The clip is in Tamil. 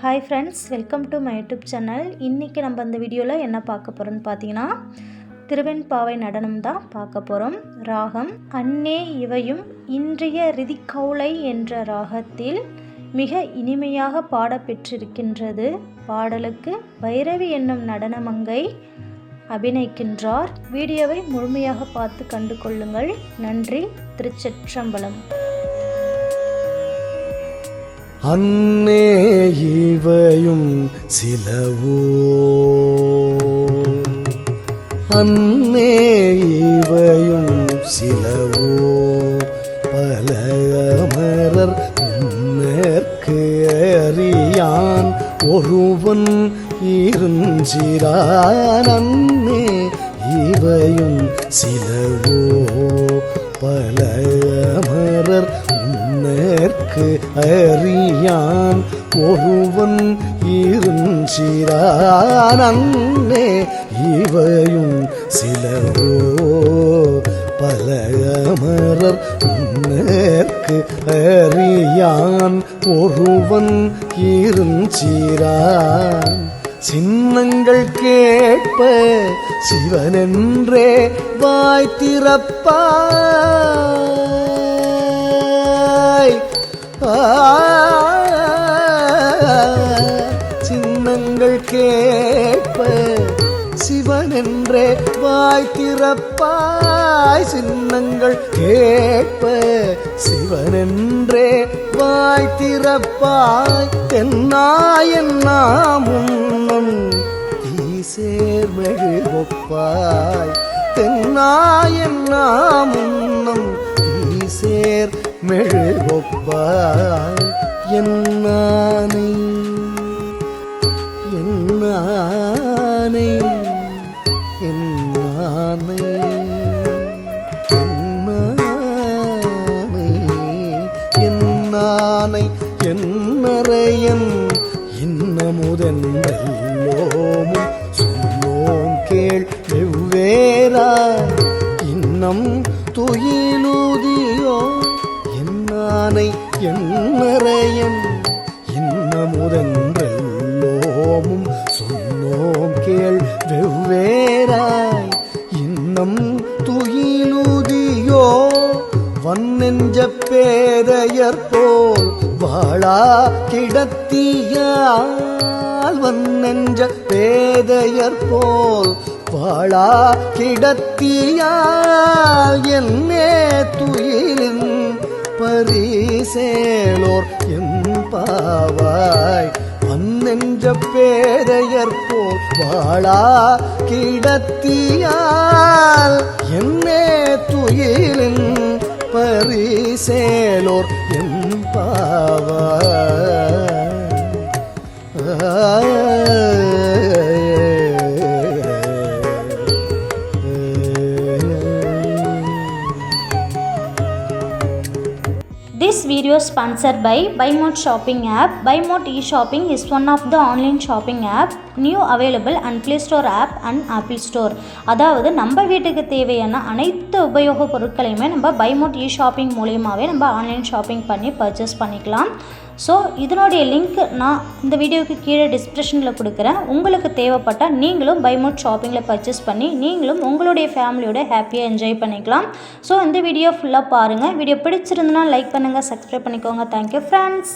Hi friends welcome to my YouTube channel இன்றைக்கி நம்ம இந்த வீடியோவில் என்ன பார்க்க போகிறோம்னு பார்த்தீங்கன்னா திருவெண்பாவை நடனம் தான் பார்க்க போகிறோம் ராகம் அன்னே இவையும் இன்றைய ரிதிக்கவுளை என்ற ராகத்தில் மிக இனிமையாக பாடப்பெற்றிருக்கின்றது. பாடலுக்கு பைரவி என்னும் நடனமங்கை அபிநயிக்கின்றார். வீடியோவை முழுமையாக பார்த்து கண்டு கொள்ளுங்கள் நன்றி. திருச்சிற்றம்பலம். அன்னே இவையும் சிலவோ. அன்னே இவையும் சிலவோ. பல அமரர் முன்னேற்கு அறியான் ஒருவன் இருஞ்சிரான். அன்னே இவையும் சிலவோ. பல அமரர் முன்னேற்கு அறியான் ஒருவன் இருஞ்சிரான் இவையும் சிலரோ பல அமரர் முன்னேற்கு அறியான் ஒருவன் இருஞ்சிரான் சின்னங்கள் கேட்ப சிவனென்றே வாய் திறப்பான். சின்னங்கள் கேட்ப சிவனென்றே வாய் திறப்பாய் சின்னங்கள் கேட்ப சிவனென்றே வாய் திறப்பாய் தென்னாயன் நாமுன்னம் ஈசேர்மெழு ஒப்பாய். தென்னாயன் நாமுன்னம் ஈசேர் மெழு ஒப்பாய். என்னானை என்னானை என்னானை என்னானை என்னானை என்னறையன் இன்னமுதென்றெல்லோமும் சொல்லோம் கேள் வெவ்வேறா. இன்னம் துயிலுதியோ என்னானை என்னறையன் இன்னமுதென்றெல்லோமும் சொன்னோம் கேள் வெவ்வேறாய். இன்னம் துயிலுதியோ வன்னெஞ்ச பேதையர் போல் வாழா கிடத்தியால். வன்னெஞ்ச பேதையர் போல் வாழா கிடத்தியால். என்னே துயிலின் பரிசேலோர் எம்பாவாய் அந்நெஞ்ச பேதையர் போல் வாழா கிடத்தியால். என்னே துயிலின் பரிசேலோர் This video is by by shopping app app. Buymote e-shopping is one of the online shopping app new available and Play Store app and Apple Store அதாவது நம்ம வீட்டுக்கு தேவையான அனைத்து உபயோக பொருட்களையுமே நம்ம பைமோட் இ ஷாப்பிங் மூலியமாகவே நம்ம ஆன்லைன் ஷாப்பிங் பண்ணி பர்ச்சேஸ் பண்ணிக்கலாம் ஸோ இதனுடைய லிங்க் நான் இந்த வீடியோவுக்கு கீழே டிஸ்கிரிப்ஷனில் கொடுக்குறேன். உங்களுக்கு தேவைப்பட்டால் நீங்களும் பைமோட் ஷாப்பிங்கில் பர்ச்சேஸ் பண்ணி நீங்களும் உங்களுடைய ஃபேமிலியோட ஹாப்பியாக என்ஜாய் பண்ணிக்கலாம். ஸோ இந்த வீடியோ ஃபுல்லாக பாருங்கள் வீடியோ பிடிச்சிருந்தனா லைக் பண்ணுங்கள் சப்ஸ்கிரைப் பண்ணிக்கோங்க. Thank you friends